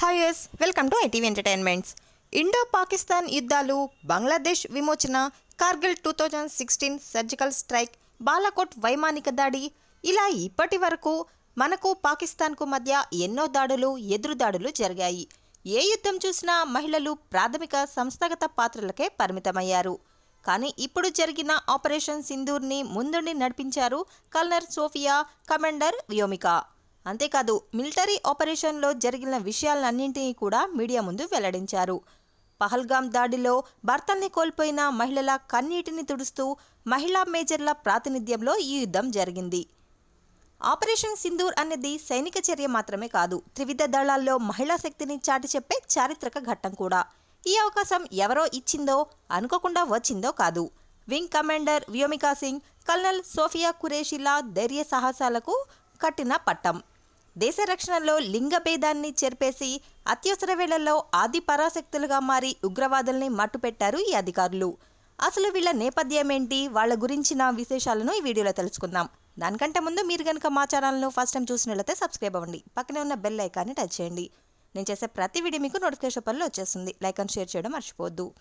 Hi yes welcome to ITV entertainments Indo Pakistan యుద్ధాలు బంగ్లాదేశ్ విమోచన Kargil two thousand sixteen surgical strike Balakot వైమానిక దాడి ఇలా ఇప్పటి వరకు మనకు పాకిస్తాన్కు మధ్య ఎన్నో దాడులు ఎదురుదాడులు జరిగాయి. ఏ యుద్ధం చూసినా మహిళలు ప్రాథమిక సంస్థాగత పాత్రలకే పరిమితమయ్యారు. కానీ ఇప్పుడు జరిగిన ఆపరేషన్ సింధూర్ని ముందుండి నడిపించారు కల్నర్ సోఫియా కమాండర్ వ్యోమిక. అంతేకాదు మిలిటరీ ఆపరేషన్లో జరిగిన విషయాలన్నింటినీ కూడా మీడియా ముందు వెల్లడించారు. పహల్గాం దాడిలో భర్తల్ని కోల్పోయిన మహిళల కన్నీటిని తుడుస్తూ మహిళా మేజర్ల ప్రాతినిధ్యంలో ఈ యుద్ధం జరిగింది. ఆపరేషన్ సింధూర్ అనేది సైనిక చర్య మాత్రమే కాదు త్రివిధ దళాల్లో మహిళా శక్తిని చాటి చెప్పే చారిత్రక ఘట్టం కూడా. ఈ అవకాశం ఎవరో ఇచ్చిందో అనుకోకుండా వచ్చిందో కాదు. Wing commander Vyomika Singh colonel Sofia కురేషిలా ధైర్య సాహసాలకు కట్టిన పట్టం. దేశ రక్షణలో లింగ భేదాన్ని చెరిపేసి అత్యవసర వేళల్లో ఆది పరాశక్తులుగా మారి ఉగ్రవాదుల్ని మట్టుపెట్టారు ఈ అధికారులు. అసలు వీళ్ళ నేపథ్యం ఏంటి వాళ్ళ గురించిన విశేషాలను ఈ వీడియోలో తెలుసుకుందాం. దానికంటే ముందు మీరు కనుక మా ఛానల్ను ఫస్ట్ టైం చూసినట్లయితే సబ్స్క్రైబ్ అవ్వండి. పక్కనే ఉన్న బెల్ ఐకాన్ని టచ్ చేయండి. నేను చేసే ప్రతి వీడియో మీకు నోటిఫికేషన్ పనులు వచ్చేస్తుంది. లైక్ అండ్ షేర్ చేయడం మర్చిపోవద్దు.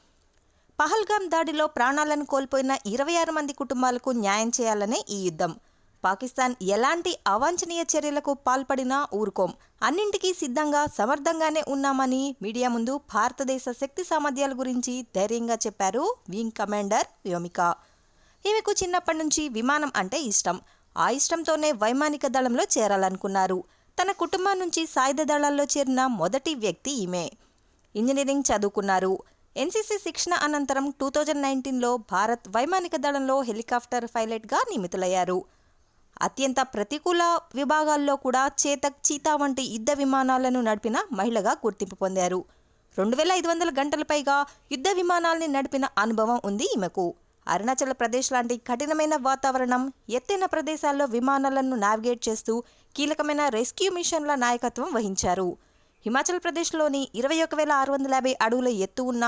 పహల్గామ్ దాడిలో ప్రాణాలను కోల్పోయిన ఇరవై ఆరు మంది కుటుంబాలకు న్యాయం చేయాలనే ఈ యుద్ధం. పాకిస్తాన్ ఎలాంటి అవాంఛనీయ చర్యలకు పాల్పడినా ఊరుకోం. అన్నింటికీ సిద్ధంగా సమర్థంగానే ఉన్నామని మీడియా ముందు భారతదేశ శక్తి సామర్థ్యాల గురించి ధైర్యంగా చెప్పారు వింగ్ కమాండర్ వ్యోమిక. ఈమెకు చిన్నప్పటి నుంచి విమానం అంటే ఇష్టం. ఆ ఇష్టంతోనే వైమానిక దళంలో చేరాలనుకున్నారు. తన కుటుంబం నుంచి సాయుధ దళాల్లో చేరిన మొదటి వ్యక్తి ఈమె. ఇంజనీరింగ్ చదువుకున్నారు. ఎన్సీసీ శిక్షణ అనంతరం టూ థౌజండ్ నైన్టీన్లో భారత్ వైమానిక దళంలో హెలికాప్టర్ పైలట్గా నియమితులయ్యారు. అత్యంత ప్రతికూల విభాగాల్లో కూడా చేతక్ చీతా వంటి యుద్ధ విమానాలను నడిపిన మహిళగా గుర్తింపు పొందారు. రెండు వేల ఐదు వందల గంటల పైగా యుద్ధ విమానాల్ని నడిపిన అనుభవం ఉంది ఈమెకు. అరుణాచల్ ప్రదేశ్ లాంటి కఠినమైన వాతావరణం ఎత్తైన ప్రదేశాల్లో విమానాలను నావిగేట్ చేస్తూ కీలకమైన రెస్క్యూ మిషన్ల నాయకత్వం వహించారు. హిమాచల్ ప్రదేశ్లోని ఇరవై ఒక వేల ఆరు వందల యాభై అడుగుల ఎత్తు ఉన్న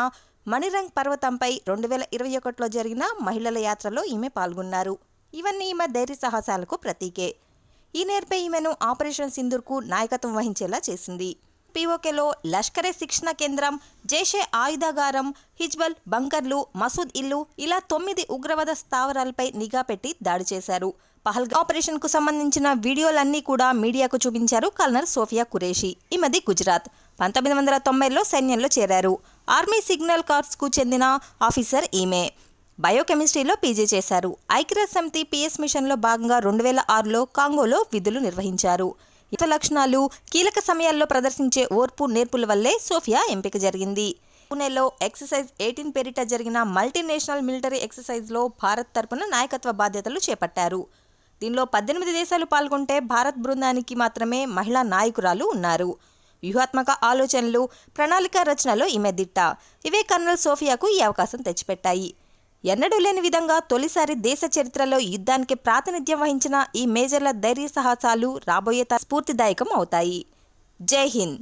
మణిరంగ్ పర్వతంపై రెండు వేల ఇరవై ఒకటిలో జరిగిన మహిళల యాత్రలో ఈమె పాల్గొన్నారు. ఇవన్నీ ఈమె ధైర్య సాహసాలకు ప్రతీకే. ఈ నేర్పే ఈమెను ఆపరేషన్ సింధూర్కు నాయకత్వం వహించేలా చేసింది. పీఓకేలో లష్కరే శిక్షణ కేంద్రం జైషే ఆయుధాగారం హిజ్బల్ బంకర్లు మసూద్ ఇల్లు ఇలా తొమ్మిది ఉగ్రవాద స్థావరాలపై నిఘా పెట్టి దాడి చేశారు. పహల్గా ఆపరేషన్కు సంబంధించిన వీడియోలన్నీ కూడా మీడియాకు చూపించారు కల్నల్ సోఫియా కురేషి. ఈమెది గుజరాత్ పంతొమ్మిది వందల తొంభైలో సైన్యంలో చేరారు. ఆర్మీ సిగ్నల్ కార్ప్స్కు చెందిన ఆఫీసర్ ఈమె. బయోకెమిస్ట్రీలో పీజీ చేశారు. ఐక్యరాజ్య సమితి పిఎస్ మిషన్లో భాగంగా రెండు వేల ఆరులో కాంగోలో విధులు నిర్వహించారు. ఇతర లక్షణాలు కీలక సమయాల్లో ప్రదర్శించే ఓర్పు నేర్పుల వల్లే సోఫియా ఎంపిక జరిగింది. పూణేలో ఎక్సర్సైజ్ ఎయిటీన్ పేరిట జరిగిన మల్టీనేషనల్ మిలిటరీ ఎక్సర్సైజ్లో భారత్ తరపున నాయకత్వ బాధ్యతలు చేపట్టారు. దీనిలో పద్దెనిమిది దేశాలు పాల్గొంటే భారత్ బృందానికి మాత్రమే మహిళా నాయకురాలు ఉన్నారు. వ్యూహాత్మక ఆలోచనలు ప్రణాళిక రచనలో ఈమె దిట్ట. ఇవే కర్నల్ సోఫియాకు ఈ అవకాశం తెచ్చిపెట్టాయి. ఎన్నడూ లేని విధంగా తొలిసారి దేశ చరిత్రలో యుద్ధానికి ప్రాతినిధ్యం వహించిన ఈ మేజర్ల ధైర్య సాహసాలు రాబోయే స్ఫూర్తిదాయకం అవుతాయి. జై హింద్!